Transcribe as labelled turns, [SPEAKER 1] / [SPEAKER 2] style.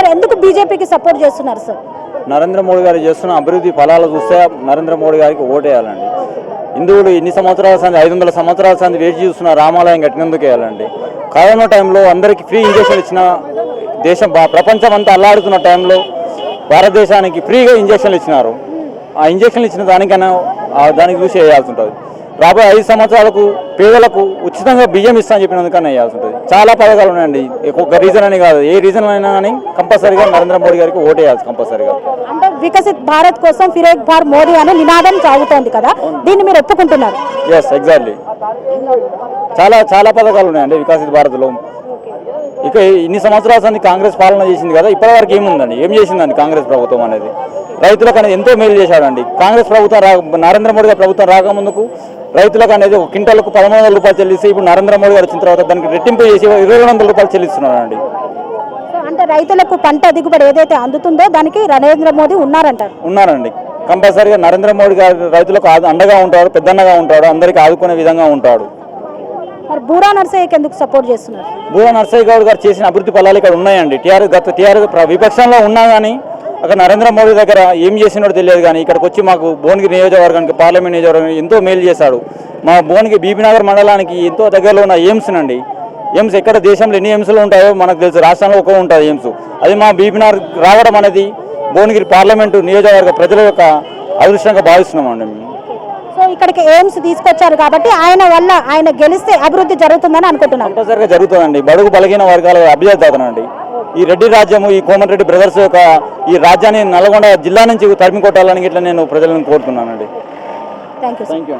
[SPEAKER 1] Sir ఎందుకు బీజేపీకి support చేస్తున్నారు సార్?
[SPEAKER 2] నరేంద్ర మోడీ గారు చేస్తున్న అభివృద్ధి ఫలాలు చూస్తే నరేంద్ర మోడీ గారికి ఓటేయాలండి. హిందువులు ఎన్ని సంవత్సరాల సంది ఐదు వందల సంవత్సరాల సంది వేచి చూస్తున్న రామాలయం కట్టినందుకు వేయాలండి. కరోనా టైంలో అందరికీ ఫ్రీ ఇంజక్షన్ ఇచ్చిన దేశం ప్రపంచం అంతా అల్లాడుతున్న టైంలో భారతదేశానికి ఫ్రీగా ఇంజక్షన్లు ఇచ్చినారు. ఆ ఇంజక్షన్లు ఇచ్చిన దానికైనా ఆ దానికి చూసి వేయాల్సి ఉంటుంది. రాబోయే ఐదు సంవత్సరాలకు పేదలకు ఉచితంగా బియ్యం ఇస్తామని చెప్పినందుకన్నా వేయాల్సి ఉంటుంది. చాలా పథకాలు ఉన్నాయండి. ఒక్కొక్క రీజన్ అని కాదు. ఏ రీజన్ అయినా కానీ కంపల్సరీగా నరేంద్ర మోడీ గారికి ఓటేయాల్సి కంపల్సరీగా.
[SPEAKER 1] అంటే వికసిత్ భారత్ కోసం ఫిరేక్ భార్ మోడీ అనే నినాదం సాగుతోంది కదా? దీన్ని మీరు ఒప్పుకుంటున్నారు?
[SPEAKER 2] ఎస్ ఎగ్జాక్ట్లీ చాలా చాలా పథకాలు ఉన్నాయండి వికాసిత భారత్లో. ఇక ఇన్ని సంవత్సరాల కాంగ్రెస్ పాలన చేసింది కదా ఇప్పటివరకు ఏముందండి? ఏం చేసిందండి కాంగ్రెస్ ప్రభుత్వం అనేది? రైతులకు అనేది ఎంతో మేలు చేశాడండి. కాంగ్రెస్ ప్రభుత్వం రా నరేంద్ర మోడీ గారి ప్రభుత్వం రాకముందుకు రైతులకు అనేది ఒక క్వింటల్కు పదమూడు వందల రూపాయలు చెల్లిస్తే ఇప్పుడు నరేంద్ర మోడీ గారు వచ్చిన తర్వాత దానికి రెట్టింపు చేసి ఇరవై రెండు వందల రూపాయలు చెల్లిస్తున్నారండి.
[SPEAKER 1] అంటే రైతులకు పంట దిగుబడి ఏదైతే అందుతుందో దానికి నరేంద్ర మోదీ ఉన్నారంటారు.
[SPEAKER 2] ఉన్నారండి. కంపల్సరీగా నరేంద్ర మోడీ గారు రైతులకు అండగా ఉంటాడు పెద్దన్నగా ఉంటాడు అందరికీ ఆదుకునే విధంగా ఉంటాడు.
[SPEAKER 1] మరి బూరా నర్సయ్యకి ఎందుకు సపోర్ట్ చేస్తున్నారు?
[SPEAKER 2] బూర నర్సయ్య గౌడ్ గారు చేసిన అభివృద్ధి ఫలాలు ఇక్కడ ఉన్నాయండి. టీఆర్ గత టీఆర్ విపక్షంలో ఉన్నా కానీ అక్కడ నరేంద్ర మోడీ దగ్గర ఏం చేసినాడో తెలియదు కానీ ఇక్కడికి వచ్చి మాకు భువనగిరి నియోజకవర్గానికి పార్లమెంట్ నియోజకవర్గానికి ఎంతో మేలు చేశాడు. మా భువనగిరి బీబీనగర్ మండలానికి ఎంతో దగ్గరలో ఉన్న ఎయిమ్స్ నండి. ఎయిమ్స్ ఎక్కడ దేశంలో ఎన్ని ఎయిమ్స్లు ఉంటాయో మనకు తెలుసు. రాష్ట్రంలో ఒక ఉంటుంది ఎయిమ్స్ అది మా బీబీనగర్ రావడం అనేది భువనగిరి పార్లమెంటు నియోజకవర్గ ప్రజల యొక్క అదృష్టంగా భావిస్తున్నామండి మేము.
[SPEAKER 1] సో ఇక్కడికి ఎయిమ్స్ తీసుకొచ్చారు కాబట్టి ఆయన వల్ల ఆయన గెలిస్తే అభివృద్ధి జరుగుతుందని అనుకుంటున్నారు
[SPEAKER 2] కంపల్సరిగా జరుగుతుందండి. బడుగు బలహీన వర్గాల అభ్యర్థి ఈ రెడ్డి రాజ్యము ఈ కోమటిరెడ్డి బ్రదర్స్ యొక్క ఈ రాజ్యాన్ని నల్గొండ జిల్లా నుంచి తరిమి కొట్టాలని ఇట్లా నేను ప్రజలను కోరుతున్నానండి.
[SPEAKER 1] Thank you
[SPEAKER 2] thank you